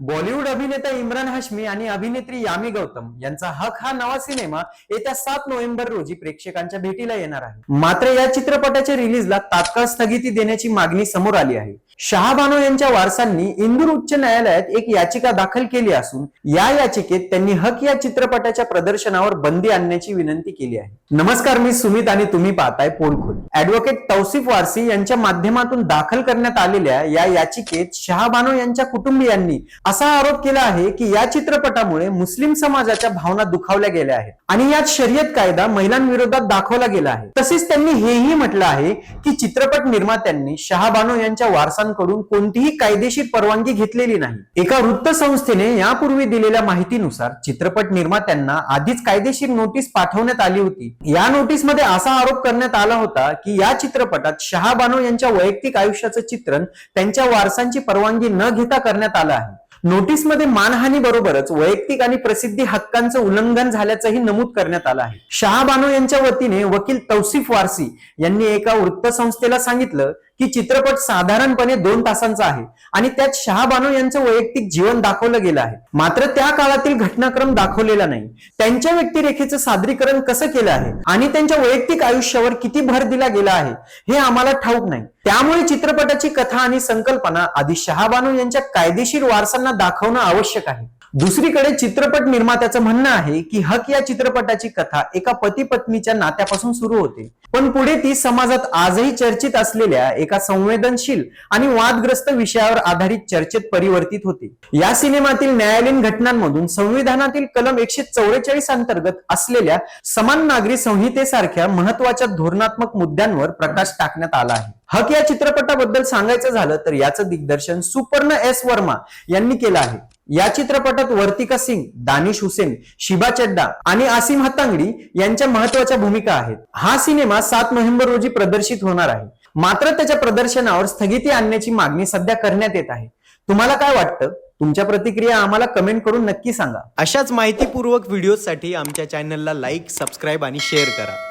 बॉलिवूड अभिनेता इम्रान हाश्मी आणि अभिनेत्री यामी गौतम यांचा हक हा नवा सिनेमा येत्या सात नोव्हेंबर रोजी प्रेक्षकांच्या भेटीला येणार आहे. मात्र या चित्रपटाच्या रिलीजला तात्काळ स्थगिती देण्याची मागणी समोर आली आहे. शहाबानो यांच्या वारसांनी इंदूर उच्च न्यायालयात एक याचिका दाखल केली असून या याचिकेत त्यांनी हक या चित्रपटाच्या प्रदर्शनावर बंदी आणण्याची विनंती केली आहे. नमस्कार मी सुमित आणि तुम्ही पाहताय पोलखोल. ऍडव्होकेट तौसिफ वारसी यांच्या माध्यमातून दाखल करण्यात आलेल्या या याचिकेत शहाबानो यांच्या कुटुंबियांनी असा आरोप केला आहे की या चित्रपटामुळे मुस्लिम समाजाच्या भावना दुखावल्या गेल्या आहेत. आणि यात शर्यत कायदा महिलांविरोधात दाखवला गेला आहे. तसेच त्यांनी हेही म्हटलं आहे की चित्रपट निर्मात्यांनी शहाबानो यांच्या वारसांकडून कोणतीही कायदेशीर परवानगी घेतलेली नाही. एका वृत्तसंस्थेने यापूर्वी दिलेल्या माहितीनुसार चित्रपट निर्मात्यांना आधीच कायदेशीर नोटीस पाठवण्यात आली होती. या नोटीसमध्ये असा आरोप करण्यात आला होता की या चित्रपटात शहाबानो यांच्या वैयक्तिक आयुष्याचं चित्रण त्यांच्या वारसांची परवानगी न घेता करण्यात आलं आहे. नोटीसमध्ये मानहानी बरोबरच वैयक्तिक आणि प्रसिद्धी हक्कांचं उल्लंघन झाल्याचंही नमूद करण्यात आलं आहे. शहाबानो यांच्या वतीने वकील तौसिफ वारसी यांनी एका वृत्तसंस्थेला सांगितलं की चित्रपट साधारणपणे दोन तासांचा आहे. आणि त्यात शहाबानो यांचं वैयक्तिक जीवन दाखवलं गेलं आहे. मात्र त्या काळातील घटनाक्रम दाखवलेला नाही. त्यांच्या व्यक्तिरेखेचं सादरीकरण कसं केलं आहे? आणि त्यांच्या वैयक्तिक आयुष्यावर किती भर दिला गेला आहे? हे आम्हाला ठाऊक नाही. त्यामुळे चित्रपटाची कथा आणि संकल्पना आधी शहाबानो यांच्या कायदेशीर वारसांना दाखवणं आवश्यक आहे. दुसरीकडे चित्रपट निर्मात्याचं म्हणणं आहे की हक या चित्रपटाची कथा एका पती पत्नीच्या नात्यापासून सुरू होते. पण पुढे ती समाजात आजही चर्चित असलेल्या एका संवेदनशील आणि वादग्रस्त विषयावर आधारित चर्चेत परिवर्तित होते. या सिनेमातील न्यायालयीन घटनांमधून संविधानातील कलम एकशे चौवेचाळीस अंतर्गत असलेल्या समान नागरी संहितेसारख्या महत्त्वाच्या धोरणात्मक मुद्द्यांवर प्रकाश टाकण्यात आला आहे. हक या चित्रपटाबद्दल सांगायचं झालं तर याचं दिग्दर्शन सुपर्ण एस वर्मा यांनी केलं आहे. या चित्रपटात वर्तिका सिंग दानिश हुसेन शिबा चड्डा आणि आसिम हतांगडी यांच्या महत्त्वाच्या भूमिका आहेत. हा सिनेमा सात नोव्हेंबर रोजी प्रदर्शित होणार आहे. मात्र त्याच्या प्रदर्शनावर स्थगिती आणण्याची मागणी सध्या करण्यात येत आहे. तुम्हाला काय वाटतं? तुमच्या प्रतिक्रिया आम्हाला कमेंट करून नक्की सांगा. अशाच माहितीपूर्वक व्हिडिओसाठी आमच्या चॅनलला लाईक सबस्क्राईब आणि शेअर करा.